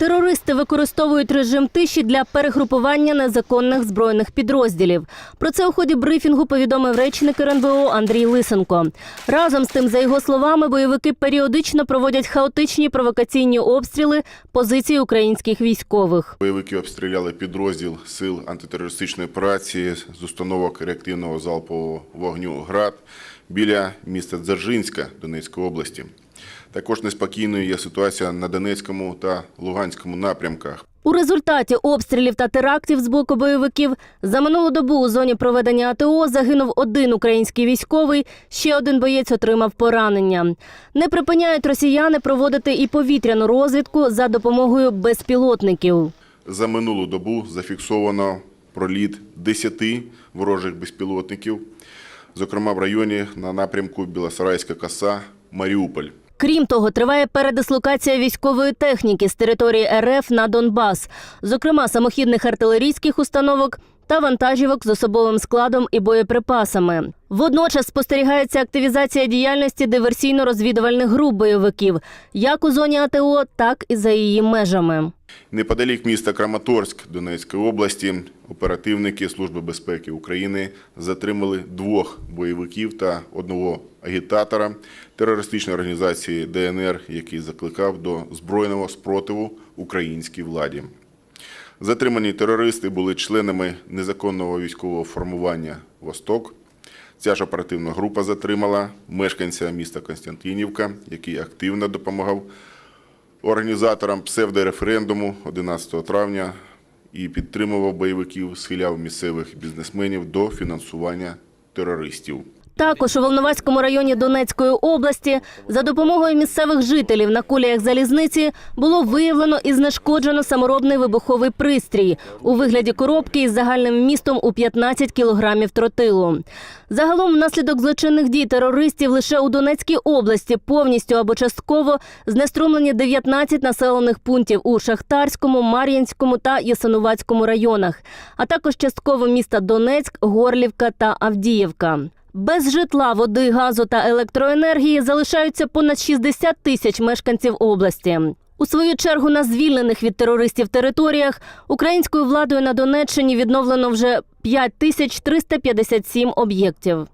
Терористи використовують режим тиші для перегрупування незаконних збройних підрозділів. Про це у ході брифінгу повідомив речник РНБО Андрій Лисенко. Разом з тим, за його словами, бойовики періодично проводять хаотичні провокаційні обстріли позицій українських військових. Бойовики обстріляли підрозділ сил антитерористичної операції з установок реактивного залпового вогню ГРАД біля міста Дзержинська Донецької області. Також неспокійною є ситуація на Донецькому та Луганському напрямках. У результаті обстрілів та терактів з боку бойовиків за минулу добу у зоні проведення АТО загинув один український військовий, ще один боєць отримав поранення. Не припиняють росіяни проводити і повітряну розвідку за допомогою безпілотників. За минулу добу зафіксовано проліт 10 ворожих безпілотників, зокрема в районі на напрямку Білосарайська коса Маріуполь. Крім того, триває передислокація військової техніки з території РФ на Донбас, зокрема самохідних артилерійських установок та вантажівок з особовим складом і боєприпасами. Водночас спостерігається активізація діяльності диверсійно-розвідувальних груп бойовиків як у зоні АТО, так і за її межами. Неподалік міста Краматорськ Донецької області оперативники Служби безпеки України затримали двох бойовиків та одного агітатора терористичної організації ДНР, який закликав до збройного спротиву українській владі. Затримані терористи були членами незаконного військового формування Восток. Ця ж оперативна група затримала мешканця міста Константинівка, який активно допомагав організаторам псевдореферендуму 11 травня і підтримував бойовиків, схиляв місцевих бізнесменів до фінансування терористів. Також у Волноваському районі Донецької області за допомогою місцевих жителів на куліях залізниці було виявлено і знешкоджено саморобний вибуховий пристрій у вигляді коробки із загальним вмістом у 15 кілограмів тротилу. Загалом, внаслідок злочинних дій терористів лише у Донецькій області повністю або частково знеструмлені 19 населених пунктів у Шахтарському, Мар'їнському та Ясинуватському районах, а також частково міста Донецьк, Горлівка та Авдіївка. Без житла, води, газу та електроенергії залишаються понад 60 тисяч мешканців області. У свою чергу на звільнених від терористів територіях українською владою на Донеччині відновлено вже 5357 об'єктів.